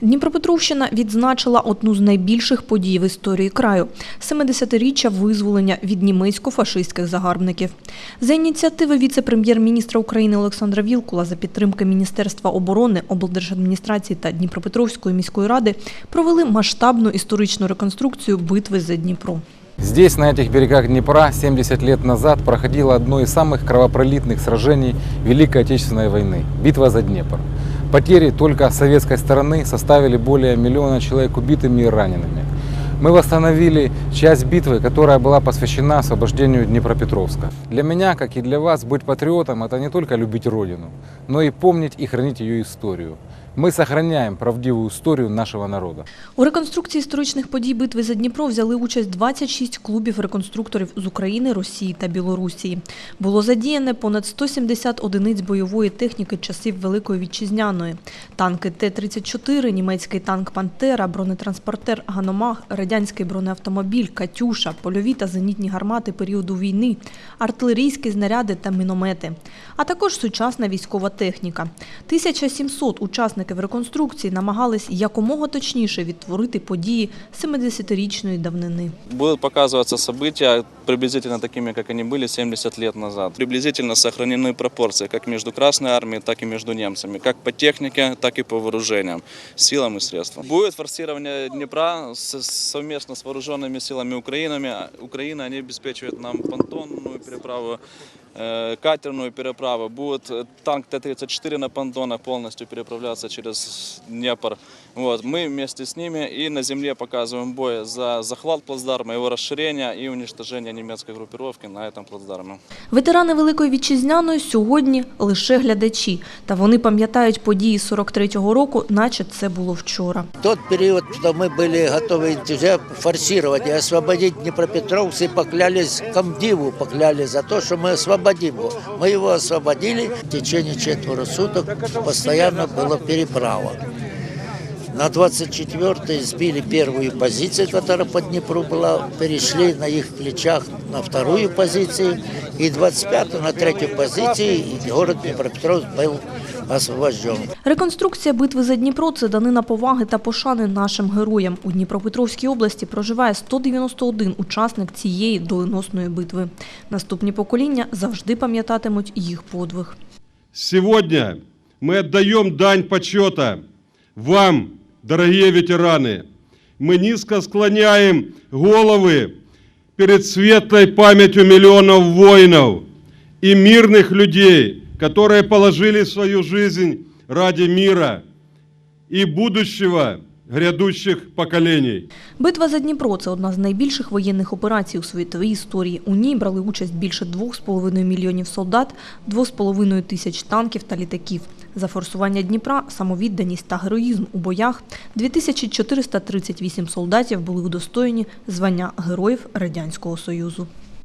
Дніпропетровщина відзначила одну з найбільших подій в історії краю – 70-річчя визволення від німецько-фашистських загарбників. За ініціативи віце-прем'єр-міністра України Олександра Вілкула за підтримки Міністерства оборони, облдержадміністрації та Дніпропетровської міської ради провели масштабну історичну реконструкцію битви за Дніпро. Здесь, на этих берегах Днепра, 70 лет назад проходило одно из самых кровопролитных сражений Великой Отечественной войны – битва за Днепр. Потери только советской стороны составили более миллиона человек убитыми и ранеными. Мы восстановили часть битвы, которая была посвящена освобождению Днепропетровска. Для меня, как и для вас, быть патриотом – это не только любить Родину, но и помнить и хранить ее историю. Мы сохраняем правдивую историю нашего народа. У реконструкції історичних подій битви за Дніпро взяли участь 26 клубів реконструкторів з України, Росії та Білорусі. Було задіяне понад 170 одиниць бойової техніки часів Великої Вітчизняної. Танки Т-34, німецький танк «Пантера», бронетранспортер «Ганомах», радянський бронеавтомобіль «Катюша», польові та зенітні гармати періоду війни, артилерійські знаряди та міномети, а також сучасна військова техніка. 1700 учасників реконструкції намагались якомога точніше відтворити події 70-річної давнини. Будут показываться события приблизительно такими, как они были 70 лет назад. Приблизительно сохранены пропорции как между Красной Армией, так и между немцами, как по технике, так и по вооружениям, силам и средствам. Будет форсирование Днепра с- совместно с вооруженными силами Украины. Украина они обеспечивают нам понтонную переправу, э, катерную переправу. Будет э, танк Т-34 на понтонах полностью переправляться через Днепр. Вот. Мы вместе с ними и на земле показываем бой за захват плацдарма, его расширение и уничтожение немецкой группировки на этом плацдарме. Ветерани Великої Вітчизняної сьогодні лише глядачі, та вони пам'ятають події 43-го року, наче це було вчора. В тот период, что мы были готовы уже форсировать и освободить Днепропетровск, и поклялись комдиву, поклялись за то, что мы освободим его. Мы его освободили. В течение четверо суток постоянно была переправа. На 24-й сбили первую позицию, которая по Днепру была, перешли на их плечах на вторую позицию, и 25 на третью позицию, и город Днепропетровск был освобожден. Реконструкція битви за Дніпро – це данина поваги та пошани нашим героям. У Дніпропетровській області проживає 191 учасник цієї доленосної битви. Наступні покоління завжди пам'ятатимуть їх подвиг. Сегодня мы отдаем дань почета вам, дорогие ветераны. Мы низко склоняем головы перед светлой памятью миллионов воинов и мирных людей, которые положили свою жизнь ради мира и будущего грядущих поколений. Битва за Дніпро – це одна з найбільших воєнних операцій у світовій історії. У ній брали участь більше 2,5 мільйонів солдат, 2,5 тисяч танків та літаків. За форсування Дніпра, самовідданість та героїзм у боях 2438 солдатів були удостоєні звання Героїв Радянського Союзу.